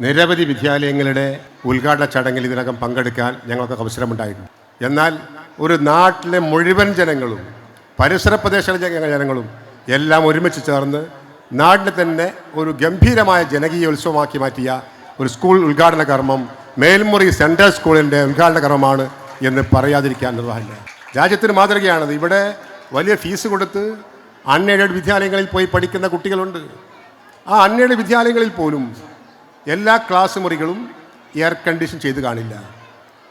നിരവധി വിദ്യാലയങ്ങളുടെ ഉദ്ഘാടന ചടങ്ങിൽ ഇതിനകം പങ്കെടുക്കാൻ ഞങ്ങൾക്ക് അവസരമുണ്ടായിരുന്നു എന്നാൽ ഒരു നാട്ടിലെ മുഴുവൻ ജനങ്ങളും പരിസര പ്രദേശങ്ങളിലെ ജനങ്ങളും എല്ലാം ഒരുമിച്ച് ചേർന്ന് നാടിനെ തന്നെ ഒരു ഗംഭീരമായ ജനകീയ ഉത്സവമാക്കി മാറ്റിയ ഒരു സ്കൂൾ ഉദ്ഘാടന കർമ്മം മേൽമുറി സെൻട്രൽ സ്കൂളിന്റെ ഉദ്ഘാടന കർമ്മമാണ് എന്ന് പറയാതിരിക്കാൻ നിർവാഹമില്ല. രാജ്യത്തിന് മാതൃകയാണത്. ഇവിടെ വലിയ ഫീസ് കൊടുത്ത് അൺഎയ്ഡഡ് വിദ്യാലയങ്ങളിൽ പോയി പഠിക്കുന്ന കുട്ടികളുണ്ട്. ആ അൺഎയ്ഡഡ് വിദ്യാലയങ്ങളിൽ പോലും എല്ലാ ക്ലാസ് മുറികളും എയർ കണ്ടീഷൻ ചെയ്ത് കാണില്ല.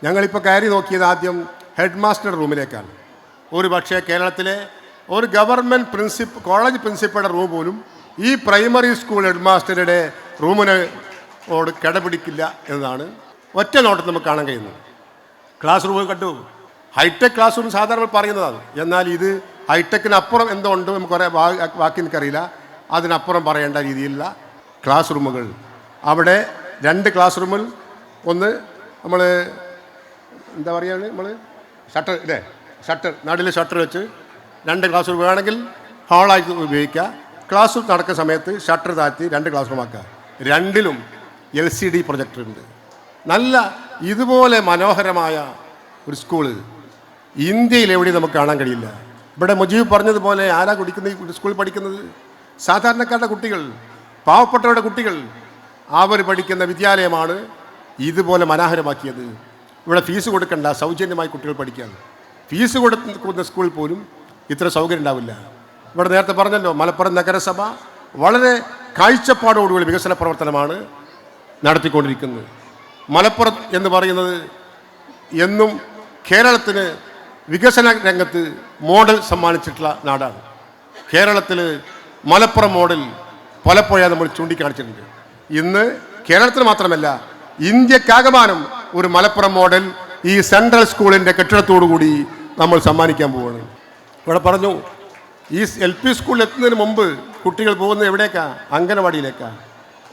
ഞങ്ങളിപ്പോൾ കയറി നോക്കിയത് ആദ്യം ഹെഡ് മാസ്റ്റർ റൂമിലേക്കാണ്. ഒരു പക്ഷേ കേരളത്തിലെ ഒരു ഗവൺമെന്റ് പ്രിൻസിപ്പ് കോളേജ് പ്രിൻസിപ്പളുടെ റൂം പോലും ഈ പ്രൈമറി സ്കൂൾ ഹെഡ് മാസ്റ്ററുടെ റൂമിനോട് കിടപിടിക്കില്ല എന്നതാണ് ഒറ്റ നോട്ടത്തിൽ നമുക്ക് കാണാൻ കഴിയുന്നത്. ക്ലാസ് റൂം കണ്ടു. ഹൈടെക് ക്ലാസ് റൂം സാധാരണ പറയുന്നതാണ്. എന്നാൽ ഇത് ഹൈടെക്കിന് അപ്പുറം എന്തോ ഉണ്ട് നമുക്ക് കുറേ വാ- അറിയില്ല. അതിനപ്പുറം പറയേണ്ട രീതിയിലുള്ള ക്ലാസ് റൂമുകൾ അവിടെ രണ്ട് ക്ലാസ് റൂമിൽ ഒന്ന് നമ്മൾ എന്താ പറയുക നമ്മൾ ഷട്ടർ ഇല്ലേ? ഷട്ടർ നടുവിൽ ഷട്ടർ വെച്ച് രണ്ട് ക്ലാസ് റൂം വേണമെങ്കിൽ ഹാളായി ഉപയോഗിക്കുക ക്ലാസ് റൂം നടക്കുന്ന സമയത്ത് ഷട്ടർ താഴ്ത്തി രണ്ട് ക്ലാസ് റൂം ആക്കുക രണ്ടിലും എൽ സി ഡി പ്രൊജക്ടർ ഉണ്ട്. നല്ല ഇതുപോലെ മനോഹരമായ ഒരു സ്കൂൾ ഇന്ത്യയിൽ എവിടെയും നമുക്ക് കാണാൻ കഴിയില്ല. ഇവിടെ മുജീബ് പറഞ്ഞതുപോലെ ആരാ കുടിക്കുന്ന സ്കൂളിൽ പഠിക്കുന്നത്? സാധാരണക്കാരുടെ കുട്ടികൾ പാവപ്പെട്ടവരുടെ കുട്ടികൾ അവർ പഠിക്കുന്ന വിദ്യാലയമാണ് ഇതുപോലെ മനോഹരമാക്കിയത്. ഇവിടെ ഫീസ് കൊടുക്കണ്ട സൗജന്യമായി കുട്ടികൾ പഠിക്കാൻ ഫീസ് കൊടുക്കുന്ന സ്കൂളിൽ പോലും ഇത്ര സൗകര്യം ഉണ്ടാവില്ല. ഇവിടെ നേരത്തെ പറഞ്ഞല്ലോ മലപ്പുറം നഗരസഭ വളരെ കാഴ്ചപ്പാടോടുകൂടി വികസന പ്രവർത്തനമാണ് നടത്തിക്കൊണ്ടിരിക്കുന്നത്. മലപ്പുറം എന്ന് പറയുന്നത് എന്നും കേരളത്തിന് വികസന രംഗത്ത് മോഡൽ സമ്മാനിച്ചിട്ടുള്ള നാടാണ്. കേരളത്തിൽ മലപ്പുറം മോഡൽ പലപ്പോഴും നമ്മൾ ചൂണ്ടിക്കാണിച്ചിട്ടുണ്ട്. ഇന്ന് കേരളത്തിൽ മാത്രമല്ല ഇന്ത്യക്കാകമാനം ഒരു മലപ്പുറം മോഡൽ ഈ സെൻട്രൽ സ്കൂളിന്റെ കെട്ടിടത്തോടു കൂടി നമ്മൾ സമ്മാനിക്കാൻ പോവുകയാണ് ഇവിടെ പറഞ്ഞു ഈ എൽ പി സ്കൂളിൽ എത്തുന്നതിന് മുമ്പ് കുട്ടികൾ പോകുന്നത് എവിടേക്കാ? അംഗനവാടിയിലേക്കാ.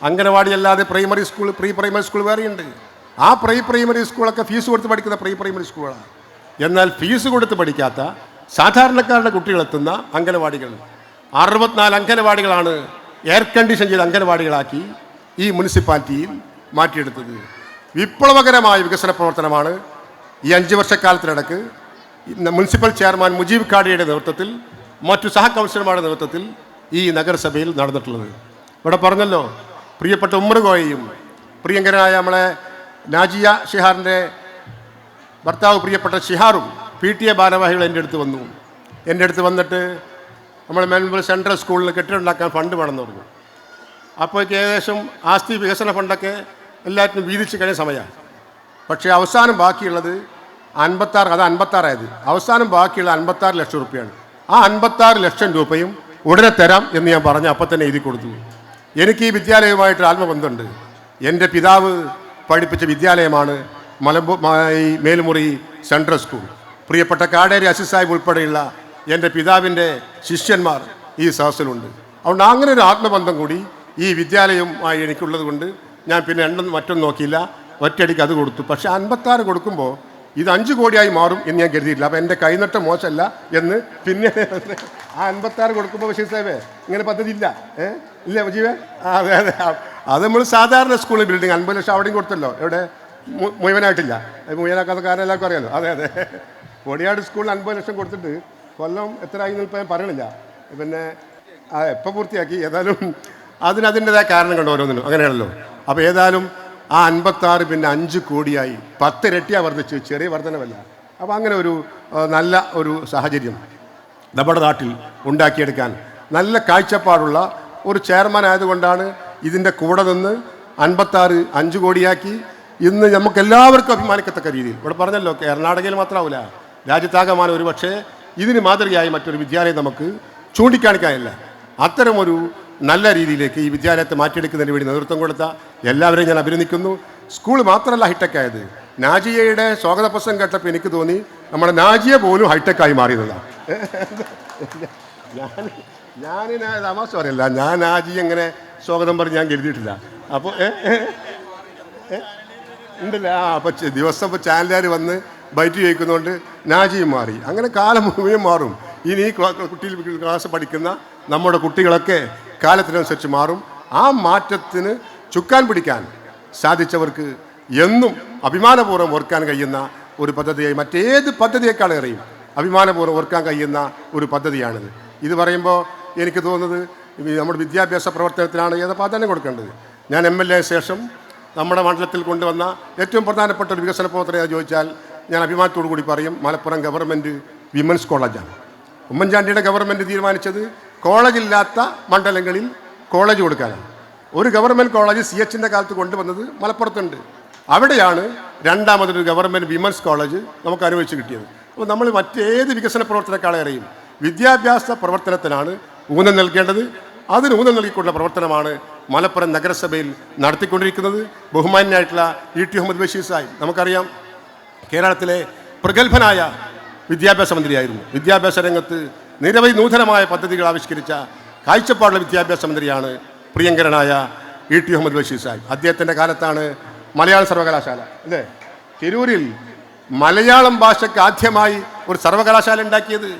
അംഗനവാടി അല്ലാതെ primary school pre primary school വേറെയുണ്ട്. ആ പ്രീ പ്രൈമറി സ്കൂളൊക്കെ ഫീസ് കൊടുത്ത് പഠിക്കുന്ന പ്രീ പ്രൈമറി സ്കൂളാണ്. എന്നാൽ ഫീസ് കൊടുത്ത് പഠിക്കാത്ത സാധാരണക്കാരുടെ കുട്ടികളെത്തുന്ന അംഗനവാടികൾ. അറുപത്തിനാല് അംഗനവാടികളാണ് എയർ കണ്ടീഷൻ ചെയ്ത അംഗനവാടികളാക്കി ഈ മുനിസിപ്പാലിറ്റിയിൽ മാറ്റിയെടുത്തത്. വിപ്ലവകരമായ വികസന പ്രവർത്തനമാണ് ഈ അഞ്ച് വർഷക്കാലത്തിനിടക്ക് മുനിസിപ്പൽ ചെയർമാൻ മുജീബ് ഖാഡിയുടെ നേതൃത്വത്തിൽ മറ്റു സഹ കൗൺസിലർമാരുടെ നേതൃത്വത്തിൽ ഈ നഗരസഭയിൽ നടന്നിട്ടുള്ളത്. ഇവിടെ പറഞ്ഞല്ലോ പ്രിയപ്പെട്ട ഉമ്മറുകോയയും പ്രിയങ്കരനായ നമ്മളെ നാജിയ ഷിഹാറിന്റെ ഭർത്താവ് പ്രിയപ്പെട്ട ഷിഹാറും പി ടി എ ഭാരവാഹികൾ എന്റെ അടുത്ത് വന്നു. എന്റെ അടുത്ത് വന്നിട്ട് നമ്മൾ മെൻബൽ സെൻട്രൽ സ്കൂളിൽ കെട്ടിടമുണ്ടാക്കാൻ ഫണ്ട് വേണമെന്ന് പറഞ്ഞു. അപ്പോഴേക്ക് ഏകദേശം ആസ്തി വികസന ഫണ്ടൊക്കെ എല്ലാറ്റിനും വീതിച്ച് കഴിഞ്ഞ സമയമാണ്. പക്ഷേ അവസാനം ബാക്കിയുള്ളത് അൻപത്താറ് അത് അൻപത്താറായത്. അവസാനം ബാക്കിയുള്ള അൻപത്താറ് ലക്ഷം രൂപയാണ് ആ അൻപത്താറ് ലക്ഷം രൂപയും ഉടനെ തരാം എന്ന് ഞാൻ പറഞ്ഞ് അപ്പം തന്നെ എഴുതി കൊടുത്തു. എനിക്ക് ഈ വിദ്യാലയവുമായിട്ട് ആത്മബന്ധമുണ്ട്. എന്റെ പിതാവ് പഠിപ്പിച്ച വിദ്യാലയമാണ് മലമ്പൂ ഈ മേൽമുറി സെൻട്രൽ സ്കൂൾ. പ്രിയപ്പെട്ട കാടേരി അസിസ് സാഹിബ് ഉൾപ്പെടെയുള്ള എന്റെ പിതാവിന്റെ ശിഷ്യന്മാർ ഈ സദസ്സിലുണ്ട്. അതുകൊണ്ട് അങ്ങനെ ഒരു ആത്മബന്ധം കൂടി ഈ വിദ്യാലയവുമായി എനിക്കുള്ളത് കൊണ്ട് ഞാൻ പിന്നെ എണ്ണം മറ്റൊന്നും നോക്കിയില്ല. ഒറ്റയടിക്ക് അത് കൊടുത്തു. പക്ഷേ അൻപത്താറ് കൊടുക്കുമ്പോൾ ഇത് അഞ്ച് കോടിയായി മാറും എന്ന് ഞാൻ കരുതിയിട്ടില്ല. അപ്പോൾ എന്റെ കൈനട്ടം മോശമല്ല എന്ന് പിന്നെ ആ അൻപത്താറ് കൊടുക്കുമ്പോൾ ബഷീർ സാഹേ ഇങ്ങനെ പദ്ധതി ഇല്ല ഏ? ഇല്ല ജീവേ അതെ അതെ. അത് നമ്മൾ സാധാരണ സ്കൂളിൽ ബിൽഡിംഗ് അൻപത് ലക്ഷം അവിടെയും കൊടുത്തല്ലോ. എവിടെ? മുഴുവനായിട്ടില്ല. അത് മുഴുവനാക്കാത്ത കാരണം എല്ലാവർക്കും അറിയാലോ. അതെ അതെ. കോടിയാട് സ്കൂളിൽ അൻപത് ലക്ഷം കൊടുത്തിട്ട് കൊല്ലം എത്ര ആയി നിൽപ്പം ഞാൻ പറയണില്ല. പിന്നെ ആ എപ്പോൾ പൂർത്തിയാക്കി? ഏതായാലും അതിന് അതിന്റെതായ കാരണം കണ്ടു ഓരോന്നിനും. അങ്ങനെയാണല്ലോ. അപ്പോൾ ഏതായാലും ആ അൻപത്താറ് പിന്നെ അഞ്ച് കോടിയായി പത്ത് ഇരട്ടിയാണ് വർദ്ധിച്ചു ചെറിയ വർധനവല്ല. അപ്പോൾ അങ്ങനെ ഒരു നല്ല ഒരു സാഹചര്യം നമ്മുടെ നാട്ടിൽ ഉണ്ടാക്കിയെടുക്കാൻ നല്ല കാഴ്ചപ്പാടുള്ള ഒരു ചെയർമാൻ ആയതുകൊണ്ടാണ് ഇതിന്റെ കൂടെ നിന്ന് അൻപത്താറ് അഞ്ച് കോടിയാക്കി ഇന്ന് നമുക്ക് എല്ലാവർക്കും അഭിമാനിക്കത്തക്ക രീതിയിൽ. ഇവിടെ പറഞ്ഞല്ലോ കർണാടകയിൽ മാത്രമാവില്ല രാജ്യത്താകമാനം ഒരു പക്ഷേ ഇതിന് മാതൃകയായി മറ്റൊരു വിദ്യാലയം നമുക്ക് ചൂണ്ടിക്കാണിക്കാനില്ല. അത്തരമൊരു നല്ല രീതിയിലേക്ക് ഈ വിദ്യാലയത്തെ മാറ്റിയെടുക്കുന്നതിന് വേണ്ടി നേതൃത്വം കൊടുത്ത എല്ലാവരെയും ഞാൻ അഭിനന്ദിക്കുന്നു. സ്കൂൾ മാത്രമല്ല ഹൈടെക് ആയത്. നാജിയയുടെ സ്വാഗത പ്രസംഗം കേട്ടപ്പോൾ എനിക്ക് തോന്നി നമ്മുടെ നാജിയ പോലും ഹൈടെക്കായി മാറിയതാണ് ഞാൻ ഞാൻ തമാശ പറയല്ല. ഞാൻ നാജി അങ്ങനെ സ്വാഗതം പറഞ്ഞ് ഞാൻ കരുതിയിട്ടില്ല. അപ്പോൾ ഉണ്ടല്ല? ആ അപ്പോൾ ദിവസം ഇപ്പോൾ ചാനലുകാർ വന്ന് ബൈറ്റ് ചോദിക്കുന്നതുകൊണ്ട് നാജിയും മാറി. അങ്ങനെ കാലം മുഴുവൻ മാറും. ഇനി കുട്ടിയിൽ ക്ലാസ് പഠിക്കുന്ന നമ്മുടെ കുട്ടികളൊക്കെ കാലത്തിനനുസരിച്ച് മാറും. ആ മാറ്റത്തിന് ചുക്കാൻ പിടിക്കാൻ സാധിച്ചവർക്ക് എന്നും അഭിമാനപൂർവം ഓർക്കാൻ കഴിയുന്ന ഒരു പദ്ധതിയായി മറ്റേത് പദ്ധതിയേക്കാളേറെയും അഭിമാനപൂർവം ഓർക്കാൻ കഴിയുന്ന ഒരു പദ്ധതിയാണിത്. ഇത് പറയുമ്പോൾ എനിക്ക് തോന്നുന്നത് നമ്മുടെ വിദ്യാഭ്യാസ പ്രവർത്തനത്തിനാണ് ഏത് പ്രാധാന്യം കൊടുക്കേണ്ടത്? ഞാൻ എം എൽ എ ശേഷം നമ്മുടെ മണ്ഡലത്തിൽ കൊണ്ടുവന്ന ഏറ്റവും പ്രധാനപ്പെട്ട ഒരു വികസന പ്രവർത്തനം ഏതാ ചോദിച്ചാൽ ഞാൻ അഭിമാനത്തോടു കൂടി പറയും മലപ്പുറം ഗവൺമെന്റ് വിമൻസ് കോളേജാണ്. ഉമ്മൻചാണ്ടിയുടെ ഗവൺമെന്റ് തീരുമാനിച്ചത് കോളേജില്ലാത്ത മണ്ഡലങ്ങളിൽ കോളേജ് കൊടുക്കാനാണ്. ഒരു ഗവൺമെന്റ് കോളേജ് സി എച്ചിന്റെ കാലത്ത് കൊണ്ടുവന്നത് മലപ്പുറത്തുണ്ട്. അവിടെയാണ് രണ്ടാമതൊരു ഗവൺമെന്റ് വിമൻസ് കോളേജ് നമുക്ക് അനുവദിച്ച് കിട്ടിയത്. അപ്പോൾ നമ്മൾ മറ്റേത് വികസന പ്രവർത്തനക്കാളേറെയും വിദ്യാഭ്യാസ പ്രവർത്തനത്തിനാണ് ഊന്നൽ നൽകേണ്ടത്. അതിന് ഊന്നൽ നൽകിക്കൊണ്ടുള്ള പ്രവർത്തനമാണ് മലപ്പുറം നഗരസഭയിൽ നടത്തിക്കൊണ്ടിരിക്കുന്നത്. ബഹുമാന്യനായിട്ടുള്ള ഇ ടി മുഹമ്മദ് ബഷീർ സാഹിബ് നമുക്കറിയാം. കേരളത്തിലെ പ്രഗത്ഭനായ വിദ്യാഭ്യാസ മന്ത്രിയായിരുന്നു. വിദ്യാഭ്യാസ രംഗത്ത് നിരവധി നൂതനമായ പദ്ധതികൾ ആവിഷ്കരിച്ച കാഴ്ചപ്പാടുള്ള വിദ്യാഭ്യാസ മന്ത്രിയാണ് പ്രിയങ്കരനായ ഇ ടി മുഹമ്മദ് ബഷീർ സാഹിബ്. അദ്ദേഹത്തിന്റെ കാലത്താണ് മലയാള സർവകലാശാല അല്ലേ? തിരൂരിൽ മലയാളം ഭാഷയ്ക്ക് ആദ്യമായി ഒരു സർവകലാശാല ഉണ്ടാക്കിയത്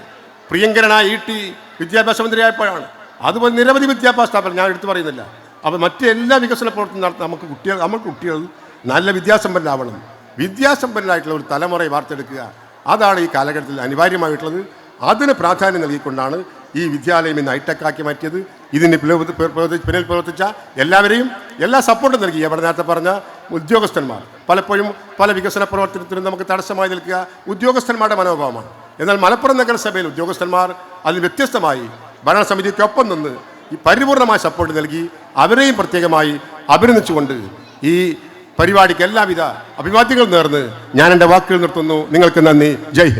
പ്രിയങ്കരനായ ഇ ടി വിദ്യാഭ്യാസ മന്ത്രിയായപ്പോഴാണ്. അതുപോലെ നിരവധി വിദ്യാഭ്യാസ സ്ഥാപനം ഞാൻ എടുത്തു പറയുന്നില്ല. അപ്പോൾ മറ്റെല്ലാ വികസന പ്രവർത്തനം നടത്താൻ നമുക്ക് കുട്ടികൾ നമുക്ക് കുട്ടികൾ നല്ല വിദ്യാസമ്പന്നരാവണം. വിദ്യാസമ്പന്നരായിട്ടുള്ള ഒരു തലമുറയെ വാർത്തെടുക്കുക. അതാണ് ഈ കാലഘട്ടത്തിൽ അനിവാര്യമായിട്ടുള്ളത്. അതിന് പ്രാധാന്യം നൽകിക്കൊണ്ടാണ് ഈ വിദ്യാലയം ഇന്ന് ഹൈടെക് ആക്കി മാറ്റിയത്. ഇതിന് പിന്നിൽ പ്രവർത്തി- പിന്നിൽ പ്രവർത്തിച്ച എല്ലാവരെയും എല്ലാ സപ്പോർട്ടും നൽകി. അവിടെ നേരത്തെ പറഞ്ഞ ഉദ്യോഗസ്ഥന്മാർ. പലപ്പോഴും പല വികസന പ്രവർത്തനത്തിനും നമുക്ക് തടസ്സമായി നിൽക്കുക ഉദ്യോഗസ്ഥന്മാരുടെ മനോഭാവമാണ്. എന്നാൽ മലപ്പുറം നഗരസഭയിൽ ഉദ്യോഗസ്ഥന്മാർ അതിൽ വ്യത്യസ്തമായി ഭരണസമിതിക്കൊപ്പം നിന്ന് ഈ പരിപൂർണമായ സപ്പോർട്ട് നൽകി അവരെയും പ്രത്യേകമായി അഭിനന്ദിച്ചുകൊണ്ട് ഈ പരിപാടിക്ക് എല്ലാവിധ അഭിവാദ്യങ്ങൾ നേർന്ന് ഞാൻ എന്റെ വാക്കുകൾ നിർത്തുന്നു. നിങ്ങൾക്ക് നന്ദി. ജയ്